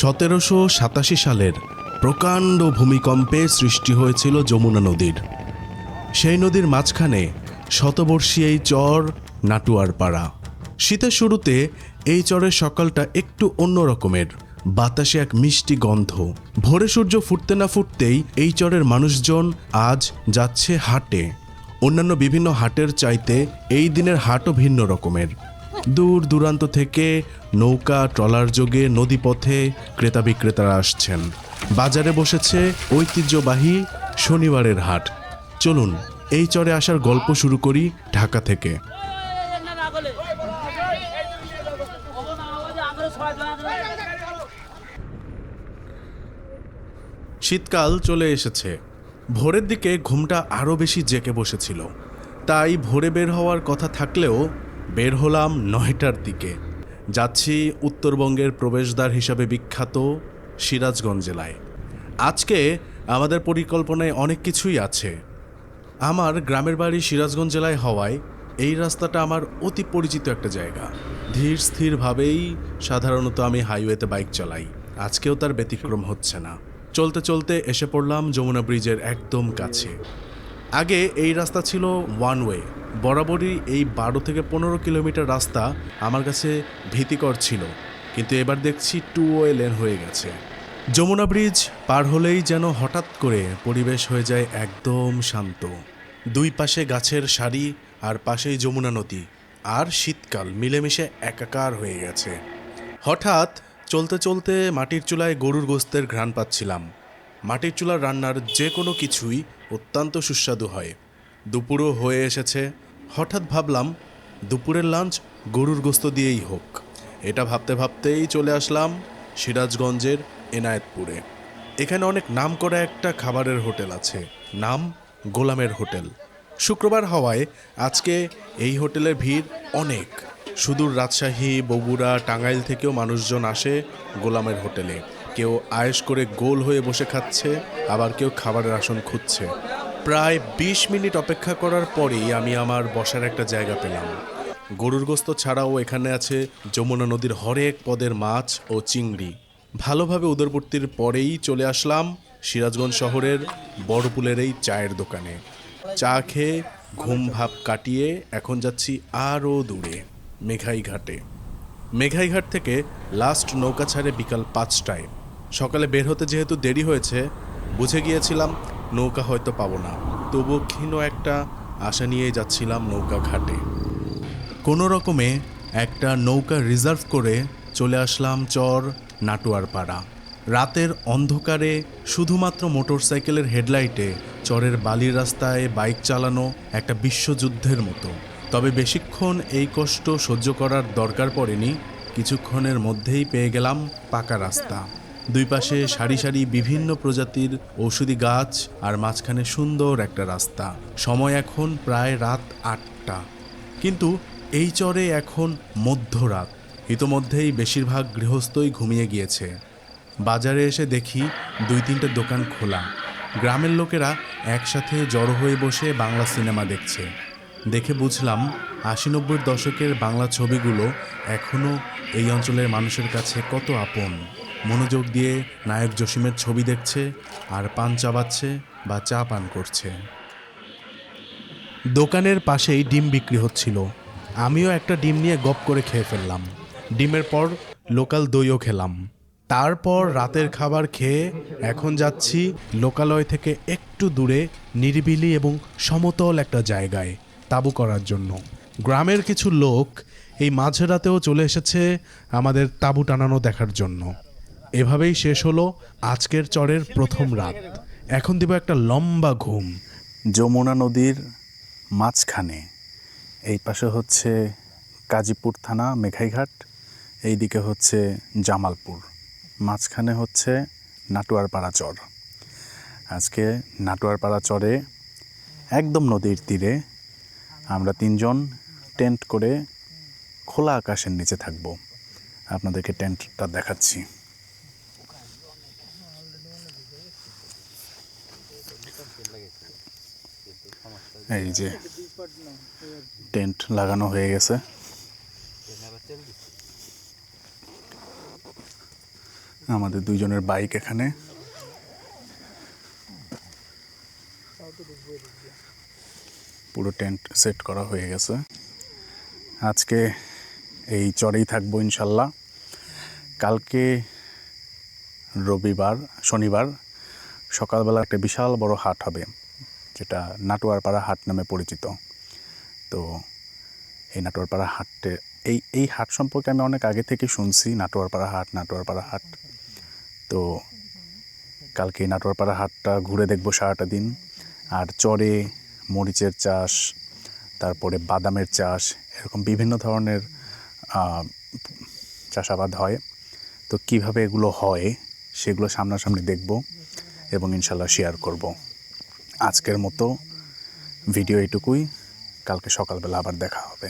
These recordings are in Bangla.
সতেরোশো সাতাশি সালের প্রকাণ্ড ভূমিকম্পে সৃষ্টি হয়েছিল যমুনা নদীর। সেই নদীর মাঝখানে শতবর্ষী এই চর নাটুয়ার পাড়া। শীতের শুরুতে এই চরের সকালটা একটু অন্য রকমের, বাতাসে এক মিষ্টি গন্ধ। ভোরে সূর্য ফুটতে না ফুটতেই এই চরের মানুষজন আজ যাচ্ছে হাটে। অন্যান্য বিভিন্ন হাটের চাইতে এই দিনের হাটও ভিন্ন রকমের। দূর দূরান্ত থেকে নৌকা, ট্রলার যোগে নদীপথে ক্রেতা বিক্রেতারা আসছেন। বাজারে বসেছে ঐতিহ্যবাহী শনিবারের হাট। চলুন, এই চরে আসার গল্প শুরু করি ঢাকা থেকে। শীতকাল চলে এসেছে। ভোরের দিকে ঘুমটা আরও বেশি জেকে বসেছিল। তাই ভোরে বের হওয়ার কথা থাকলেও বের হলাম নয়টার দিকে। যাচ্ছি উত্তরবঙ্গের প্রবেশদ্বার হিসাবে বিখ্যাত সিরাজগঞ্জ জেলায়। আজকে আমাদের পরিকল্পনায় অনেক কিছুই আছে। আমার গ্রামের বাড়ি সিরাজগঞ্জ জেলায় হওয়ায় এই রাস্তাটা আমার অতি পরিচিত একটা জায়গা। ধীর স্থিরভাবেই সাধারণত আমি হাইওয়েতে বাইক চালাই। আজকেও তার ব্যতিক্রম হচ্ছে না। চলতে চলতে এসে পড়লাম যমুনা ব্রিজের একদম কাছে। আগে এই রাস্তা ছিল ওয়ান ওয়ে বরাবরই এই বারো থেকে পনেরো কিলোমিটার রাস্তা আমার কাছে ভীতিকর ছিল, কিন্তু এবার দেখছি টু ওয়ে লেন হয়ে গেছে। যমুনা ব্রিজ পার হলেই যেন হঠাৎ করে পরিবেশ হয়ে যায় একদম শান্ত। দুই পাশে গাছের সারি আর পাশেই যমুনা নদী, আর শীতকাল মিলেমিশে একাকার হয়ে গেছে। হঠাৎ চলতে চলতে মাটির চুলায় গরুর গোস্তের ঘ্রাণ পাচ্ছিলাম। মাটির চুলার রান্নার যে কোনো কিছুই অত্যন্ত সুস্বাদু হয়। দুপুরও হয়ে এসেছে। হঠাৎ ভাবলাম, দুপুরের লাঞ্চ গরুর গোস্ত দিয়েই হোক। এটা ভাবতে ভাবতেই চলে আসলাম সিরাজগঞ্জের এনায়েতপুরে। এখানে অনেক নাম করা একটা খাবারের হোটেল আছে। নাম গোলামের হোটেল। শুক্রবার হওয়ায় আজকে এই হোটেলের ভিড় অনেক। সুদূর রাজশাহী, বগুড়া, টাঙ্গাইল থেকেও মানুষজন আসে গোলামের হোটেলে। কেউ আয়েশ করে গোল হয়ে বসে খাচ্ছে, আবার কেউ খাবারের আসন খুঁজছে। প্রায় বিশ মিনিট অপেক্ষা করার পরেই আমি আমার বসার একটা জায়গা পেলাম। গরুর গোস্ত ছাড়াও এখানে আছে যমুনা নদীর হরেক পদের মাছ ও চিংড়ি। ভালোভাবে উদরপূর্তির পরেই চলে আসলাম সিরাজগঞ্জ শহরের বড়পুলের এই চায়ের দোকানে। চা খেয়ে ঘুম ভাব কাটিয়ে এখন যাচ্ছি আরও দূরে মেঘাই ঘাটে মেঘাই ঘাট থেকে লাস্ট নৌকা ছাড়ে বিকাল পাঁচটায়। সকালে বের হতে যেহেতু দেরি হয়েছে, বুঝে গিয়েছিলাম নৌকা হয়তো পাবো না। তবুও ক্ষীণ একটা আশা নিয়ে যাচ্ছিলাম নৌকা ঘাটে। কোনো রকমে একটা নৌকা রিজার্ভ করে চলে আসলাম চর নাটুয়ার পাড়া রাতের অন্ধকারে শুধুমাত্র মোটরসাইকেলের হেডলাইটে চরের বালির রাস্তায় বাইক চালানো একটা বিশ্বযুদ্ধের মতো। তবে বেশিক্ষণ এই কষ্ট সহ্য করার দরকার পড়েনি, কিছুক্ষণের মধ্যেই পেয়ে গেলাম পাকা রাস্তা। দুই পাশে সারি সারি বিভিন্ন প্রজাতির ঔষধি গাছ আর মাঝখানে সুন্দর একটা রাস্তা। সময় এখন প্রায় রাত আটটা। কিন্তু এই চরে এখন মধ্যরাত। ইতোমধ্যেই বেশিরভাগ গৃহস্থই ঘুমিয়ে গিয়েছে। বাজারে এসে দেখি দুই তিনটে দোকান খোলা। গ্রামের লোকেরা একসাথে জড়ো হয়ে বসে বাংলা সিনেমা দেখছে। দেখে বুঝলাম আশি নব্বই দশকের বাংলা ছবিগুলো এখনও এই অঞ্চলের মানুষের কাছে কত আপন। মনোযোগ দিয়ে নায়ক জসিমের ছবি দেখছে আর পান চাবাচ্ছে বা চা পান করছে। দোকানের পাশেই ডিম বিক্রি হচ্ছিল। আমিও একটা ডিম নিয়ে গপ করে খেয়ে ফেললাম। ডিমের পর লোকাল দইও খেলাম। তারপর রাতের খাবার খেয়ে এখন যাচ্ছি লোকালয় থেকে একটু দূরে, নিরিবিলি এবং সমতল একটা জায়গায় তাবু করার জন্য। গ্রামের কিছু লোক এই মাঝরাতেও চলে এসেছে আমাদের তাবু টানানো দেখার জন্য। এভাবেই শেষ হলো আজকের চরের প্রথম রাত। এখন দিব একটা লম্বা ঘুম। যমুনা নদীর মাঝখানে। এই পাশে হচ্ছে কাজীপুর থানা, মেঘাইঘাট। এই দিকে হচ্ছে জামালপুর। মাঝখানে হচ্ছে নাটুয়ারপাড়া চর। আজকে নাটুয়ারপাড়া চরে একদম নদীর তীরে আমরা তিনজন টেন্ট করে খোলা আকাশের নিচে থাকব। আপনাদেরকে টেন্টটা দেখাচ্ছি। এই যে টেন্ট লাগানো হয়ে গেছে। আমাদের দুইজনের বাইক এখানে। পুরো টেন্ট সেট করা হয়ে গেছে। আজকে এই চরেই থাকব ইনশাল্লাহ। কালকে রবিবার, শনিবার, সকালবেলা একটা বিশাল বড় হাট হবে। যেটা নাটোয়ারপাড়া হাট নামে পরিচিত। তো এই নাটোয়ারপাড়া হাটে, এই এই হাট সম্পর্কে আমি অনেক আগে থেকে শুনছি, নাটোয়ারপাড়া হাট নাটোয়ারপাড়া হাট। তো কালকে নাটোয়ারপাড়া হাটটা ঘুরে দেখব সারাটা দিন। আর চরে মরিচের চাষ, তারপরে বাদামের চাষ, এরকম বিভিন্ন ধরনের চাষাবাদ হয়। তো কীভাবে এগুলো হয়, সেগুলো সামনাসামনি দেখব এবং ইনশাল্লাহ শেয়ার করব। আজকের মতো ভিডিও এটুকুই কালকে সকালবেলা আবার দেখা হবে।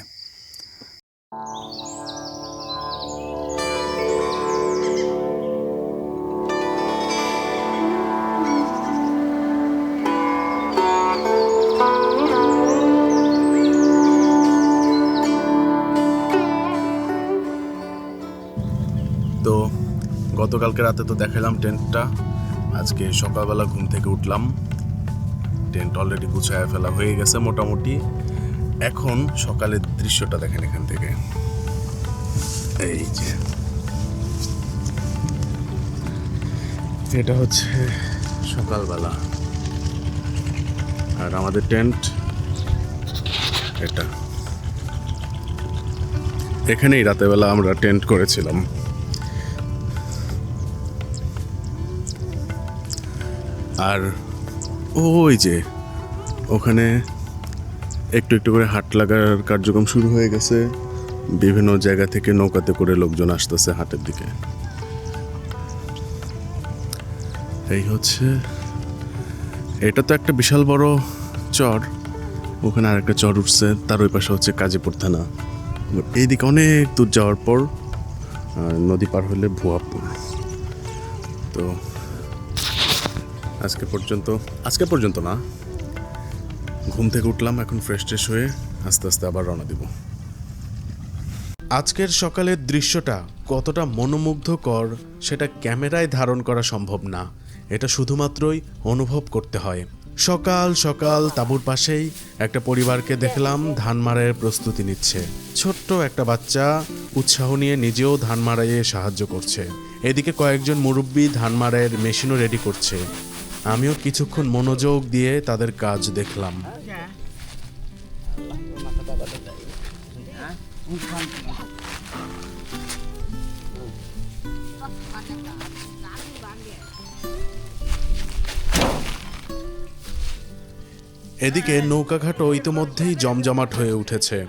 তো গতকালকে রাতে তো দেখালাম টেন্টটা। আজকে সকালবেলা ঘুম থেকে উঠলাম। টেন্ট অলরেডি গুছায় ফেলা হয়ে গেছে মোটামুটি। এখন সকালের দৃশ্যটা দেখেন এখান থেকে। এই যে। এটা হচ্ছে সকালবেলা। আর আমাদের টেন্ট এটা। এখানেই রাতেবেলা আমরা টেন্ট করেছিলাম। আর ওই যে, ওখানে একটু একটু করে হাট লাগার কার্যক্রম শুরু হয়ে গেছে। বিভিন্ন জায়গা থেকে নৌকাতে করে লোকজন আসতেছে হাটের দিকে। এই হচ্ছে, এটা তো একটা বিশাল বড় চর। ওখানে আর একটা চর উঠছে, তার ওই পাশে হচ্ছে কাজীপুর থানা। এইদিকে অনেক দূর যাওয়ার পর নদী পার হলে ভুয়াপুর তো আজকে পর্যন্ত আজকে পর্যন্ত না। ঘুম থেকে উঠলাম, এখন ফ্রেশ ট্রেশ হয়ে আস্তে আস্তে আবার রওনা দিব। আজকের সকালের দৃশ্যটা কতটা মনোমুগ্ধকর, সেটা ক্যামেরায় ধারণ করা সম্ভব না। এটা শুধুমাত্রই অনুভব করতে হয়। সকাল সকাল তাঁবুর পাশেই একটা পরিবারকে দেখলাম ধান মারাইয়ের প্রস্তুতি নিচ্ছে। ছোট্ট একটা বাচ্চা উৎসাহ নিয়ে নিজেও ধান মারাইয়ে সাহায্য করছে। এদিকে কয়েকজন মুরব্বী ধান মারাইয়ের মেশিনও রেডি করছে। আমিও কিছুক্ষণ মনোযোগ দিয়ে তাদের কাজ দেখলাম। এদিকে নৌকাঘাটও ইতিমধ্যেই জমজমাট হয়ে উঠেছে।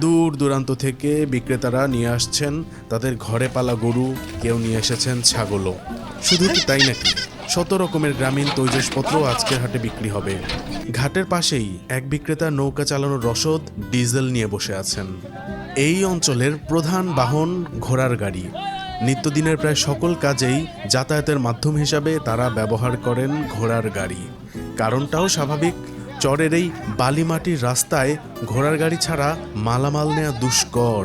দূর দূরান্ত থেকে বিক্রেতারা নিয়ে আসছেন তাদের ঘরে পালা গরু, কেউ নিয়ে এসেছেন ছাগলও। শুধু তাই নাকি? শত রকমের গ্রামীণ তৈজসপত্র আজকের হাটে বিক্রি হবে। ঘাটের পাশেই এক বিক্রেতা নৌকা চালানোর রসদ ডিজেল নিয়ে বসে আছেন। এই অঞ্চলের প্রধান বাহন ঘোড়ার গাড়ি। নিত্যদিনের প্রায় সকল কাজেই যাতায়াতের মাধ্যম হিসাবে তারা ব্যবহার করেন ঘোড়ার গাড়ি। কারণটাও স্বাভাবিক, চরের এই বালিমাটির রাস্তায় ঘোড়ার গাড়ি ছাড়া মালামাল নেওয়া দুষ্কর।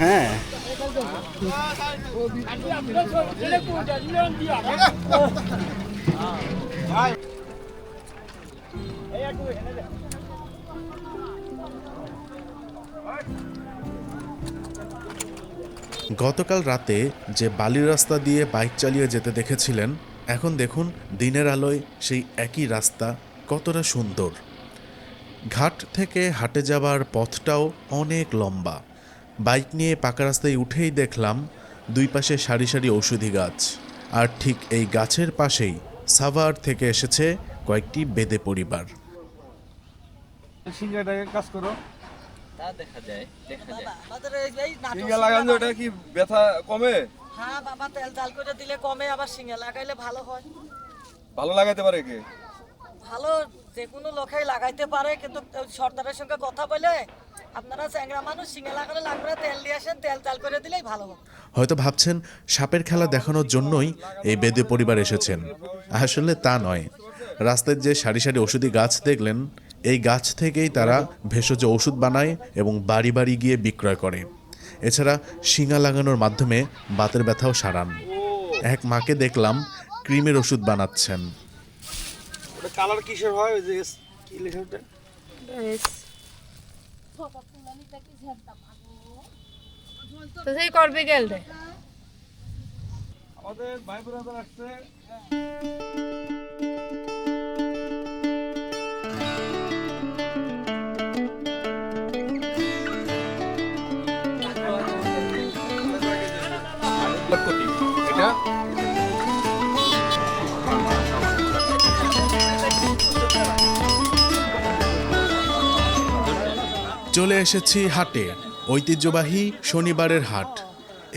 হ্যাঁ। গতকাল রাতে যে বালির রাস্তা দিয়ে বাইক চালিয়ে যেতে দেখেছিলেন এখন দেখুন দিনের আলোয় সেই একই রাস্তা কতটা সুন্দর ঘাট থেকে হাটে যাবার পথটাও অনেক লম্বা। বাইক নিয়ে পাকা রাস্তায় উঠেই দেখলাম দুই পাশে সারি সারি ঔষধি গাছ। আর ঠিক এই গাছের পাশেই সাভার থেকে এসেছে কয়েকটি বেদে পরিবার। সিঙ্গাটাকে কাজ করো। তা দেখা যায় দেখা যায়। আমাদের এই এই নাটক সিঙ্গা লাগানো এটা কি ব্যথা কমে? হ্যাঁ বাবা তেল জাল করে দিলে কমে আবার সিঙ্গা লাগাইলে ভালো হয়। ভালো লাগাতে পারে কে? ভালো যে কোনো লোকেই লাগাইতে পারে, কিন্তু সর্দারের সঙ্গে কথা বলে আপনারা চ্যাংরা মানুষ সিঙ্গা লাগালে লাগবে তেল দিয়ে আসেন, তেল জাল করে দিলেই ভালো হয়তো ভাবছেন, সাপের খেলা দেখানোর জন্যই এই বেদে পরিবার এসেছেন। আসলে তা নয়। রাস্তায় যে সারি সারি ওষুধি গাছ দেখলেন, এই গাছ থেকেই তারা ভেষজ ওষুধ বানায় এবং বাড়ি বাড়ি গিয়ে বিক্রয় করে। এছাড়া শিঙা লাগানোর মাধ্যমে বাতের ব্যথাও সারান। এক মাকে দেখলাম ক্রিমের ওষুধ বানাচ্ছেন। ওটা কালার কিসের হয়? ওই যে কি লেখা ওটা? তো সেই করবে গেল রে। আমাদের ভাই বোনেরা আসছে। চলে এসেছি হাটে ঐতিহ্যবাহী শনিবারের হাট।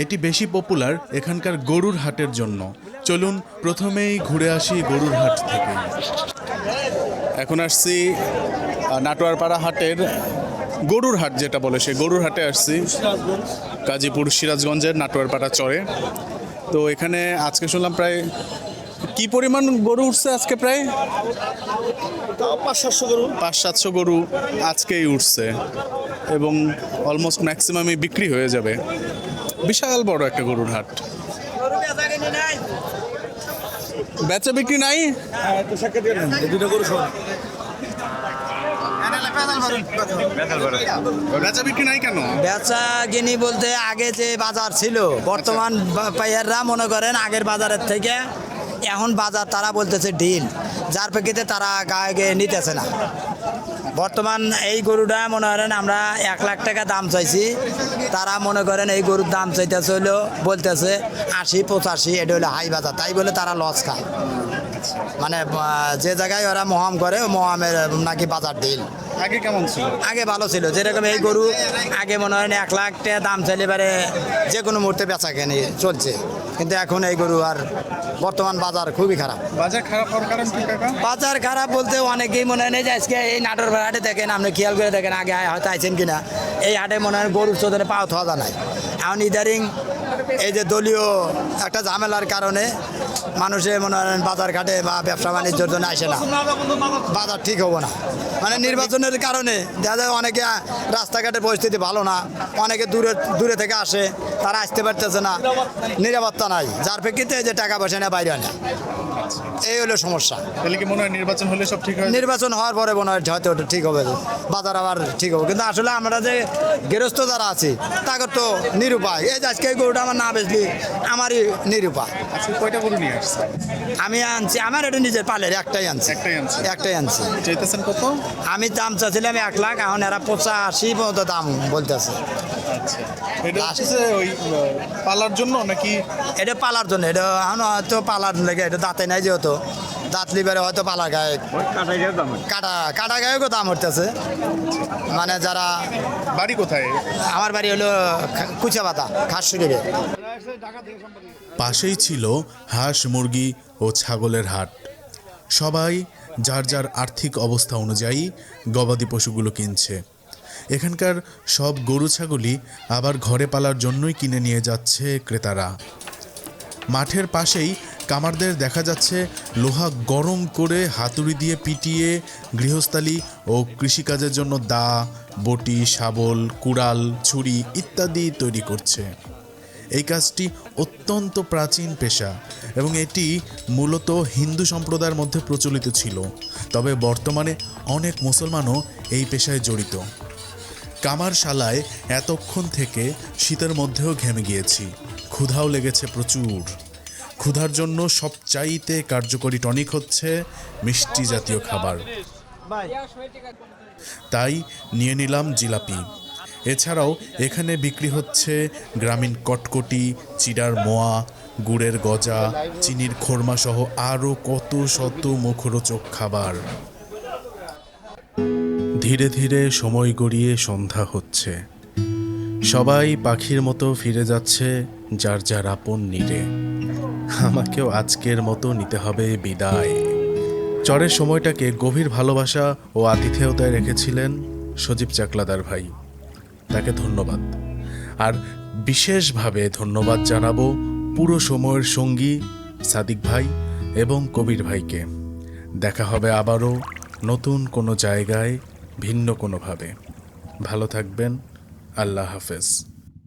এটি বেশি পপুলার এখানকার গরুর হাটের জন্য। চলুন প্রথমেই ঘুরে আসি গরুর হাট থেকে। এখন আসছি নাটোয়ারপাড়া হাটের গরুর হাট যেটা বলে সে গরুর হাটে আসছি। গাজীপুর সিরাজগঞ্জের নাটোয়ারপাড়া চরে। তো এখানে আজকে শুনলাম প্রায় কি পরিমাণ গরু উঠছে আজকে প্রায়? পাঁচ সাতশো গরু। পাঁচ সাতশো গরু আজকেই উঠছে এবং অলমোস্ট ম্যাক্সিমামই বিক্রি হয়ে যাবে। বিশাল বড় একটা গরুর হাট। বেচা বিক্রি নাই? বেচা বিক্রি নাই কেন? বেচা কিনি বলতে আগে যে বাজার ছিল বর্তমান পাইয়াররা মনে করেন আগের বাজারের থেকে এখন বাজার তারা বলতেছে ডিল। যার প্রেক্ষিতে তারা গায়ে নিতেছে না। বর্তমান এই গরুটা মনে করেন আমরা এক লাখ টাকা দাম চাইছি। তারা মনে করেন এই গরুর দাম চাইতেছে হলো বলতেছে আশি পঁচাশি এটা হলো হাই বাজার। তাই বলে তারা লস খায়। মানে যে জায়গায় ওরা মহাম করে মহামের নাকি বাজার ডিল। আগে কেমন ছিল? আগে ভালো ছিল। যেরকম এই গরু আগে মনে হয় এক লাখ টাকা দাম চাইলে এবারে যে কোনো মুহূর্তে বেচা কেনে চলছে। কিন্তু এখন এই গরু আর বর্তমান বাজার খুবই খারাপ। বাজার খারাপ হওয়ার কারণ কি কাকা? বাজার খারাপ বলতে অনেকেই মনে হয় যে আজকে এই নাটোর হাটে দেখেন আপনি খেয়াল করে দেখেন আগে হয়তো আইছেন কিনা? এই হাটে মনে হয় গরুর চোদনে পাওয়া থাকা নাই। এখন ইদারিং এই যে দলীয় একটা ঝামেলার কারণে মানুষে মনে হয় বাজারঘাটে বা ব্যবসা বাণিজ্যের জন্য আসে না। বাজার ঠিক হব না। মানে নির্বাচনের কারণে দেখা যায় অনেকে রাস্তাঘাটের পরিস্থিতি ভালো না, অনেকে দূরে দূরে থেকে আসে, তারা আসতে পারতেছে না, নিরাপত্তা নাই। যার প্রেক্ষিতে যে টাকা পয়সা নেয় বাইরে আনে এই হলো সমস্যা। তাহলে কি মনে হয় নির্বাচন হলে সব ঠিক হয়ে যাবে? নির্বাচন হওয়ার পরে মনে হয় হয়তো ওটা ঠিক হবে বাজার আবার ঠিক হবে। কিন্তু আসলে আমরা যে গৃহস্থ যারা আছি তাকে তো নিরুপায়। এই আজকে এই গরুটা আমার না বেচলি আমারই নিরুপায়। আজকে কয়টা গরু নিয়ে আসছে? আমি আনছি আমার এটা নিজের পালের একটাই আনছি। একটাই আনছি। একটাই আনছি। চাইতেছেন কত? আমি দাম চাচ্ছিলাম এক লাখ এখন এরা পঁচাশি পর্যন্ত দাম বলতেছে। আচ্ছা। এটা হচ্ছে ওই পালার জন্য নাকি? এটা পালার জন্য এটা হয়তো পালার লেগে এটা দাঁতে নাই যেহেতু। দাঁত লিবারে হয়তো পালার গায়ে কাটা কাটা গায়েও দাম মানে যারা বাড়ি কোথায়? আমার বাড়ি হলো কুচা পাতা খাস পাশেই ছিল হাঁস মুরগি ও ছাগলের হাট। সবাই যার যার আর্থিক অবস্থা অনুযায়ী গবাদি পশুগুলো কিনছে। এখানকার সব গরু ছাগলই আবার ঘরে পালার জন্যই কিনে নিয়ে যাচ্ছে ক্রেতারা। মাঠের পাশেই কামারদের দেখা যাচ্ছে লোহা গরম করে হাতুড়ি দিয়ে পিটিয়ে গৃহস্থালী ও কৃষিকাজের জন্য দা, বটি, শাবল, কুড়াল, ছুরি ইত্যাদি তৈরি করছে। এই কাজটি অত্যন্ত প্রাচীন পেশা এবং এটি মূলত হিন্দু সম্প্রদায়ের মধ্যে প্রচলিত ছিল। তবে বর্তমানে অনেক মুসলমানও এই পেশায় জড়িত। কামারশালায় এতক্ষণ থেকে শীতের মধ্যেও ঘেমে গিয়েছি। ক্ষুধাও লেগেছে প্রচুর। ক্ষুধার জন্য সবচাইতে কার্যকরী টনিক হচ্ছে মিষ্টি জাতীয় খাবার। তাই নিয়ে নিলাম জিলাপি। এছাড়াও এখানে বিক্রি হচ্ছে গ্রামীণ কটকটি, চিড়ার মোয়া, গুড়ের গজা, চিনির খোরমা সহ আরও কত শত মুখরোচক খাবার। ধীরে ধীরে সময় গড়িয়ে সন্ধ্যা হচ্ছে। সবাই পাখির মতো ফিরে যাচ্ছে যার যার আপন নিরে। আমাকেও আজকের মতো নিতে হবে বিদায়। চরের সময়টাকে গভীর ভালোবাসা ও আতিথেয়তায় রেখেছিলেন সজীব চাকলাদার ভাই। তাকে ধন্যবাদ। আর বিশেষভাবে ধন্যবাদ জানাব পুরো সময়ের সঙ্গী সাদিক ভাই এবং কবির ভাইকে। দেখা হবে আবারও নতুন কোনো জায়গায় ভিন্ন কোনোভাবে। ভালো থাকবেন। আল্লাহ হাফেজ।